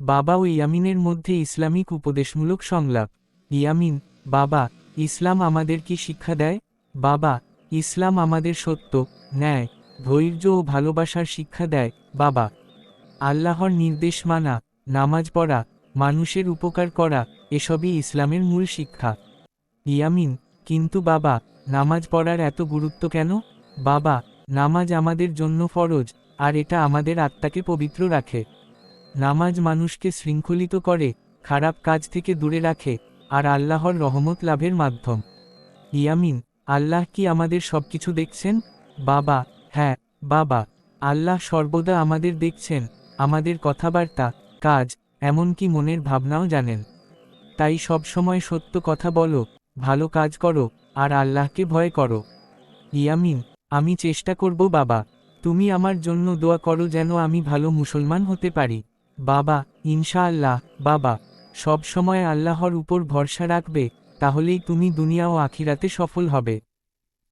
বাবা ও ইয়ামিনের মধ্যে ইসলামিক উপদেশমূলক সংলাপ। ইয়ামিন, বাবা, ইসলাম আমাদের কি শিক্ষা দেয়? বাবা, ইসলাম আমাদের সত্য, ন্যায়, ধৈর্য ও ভালোবাসার শিক্ষা দেয়। বাবা, আল্লাহর নির্দেশ মানা, নামাজ পড়া, মানুষের উপকার করা, এসবই ইসলামের মূল শিক্ষা। ইয়ামিন, কিন্তু বাবা, নামাজ পড়ার এত গুরুত্ব কেন? বাবা, নামাজ আমাদের জন্য ফরজ, আর এটা আমাদের আত্মাকে পবিত্র রাখে। নামাজ মানুষকে শৃঙ্খলিত করে, খারাপ কাজ থেকে দূরে রাখে, আর আল্লাহর রহমত লাভের মাধ্যম। ইয়ামিন, আল্লাহ কি আমাদের সবকিছু দেখছেন? বাবা হ্যাঁ বাবা, আল্লাহ সর্বদা আমাদের দেখছেন, আমাদের কথাবার্তা, কাজ, এমনকি মনের ভাবনাও জানেন। তাই সবসময় সত্য কথা বলো, ভালো কাজ করো, আর আল্লাহকে ভয় করো। ইয়ামিন, আমি চেষ্টা করব বাবা, তুমি আমার জন্য দোয়া করো যেন আমি ভালো মুসলমান হতে পারি। বাবা, ইনশাআল্লাহ, বাবা সব সময় আল্লাহর উপর ভরসা রাখবে, তাহলেই তুমি দুনিয়া ও আখিরাতে সফল হবে।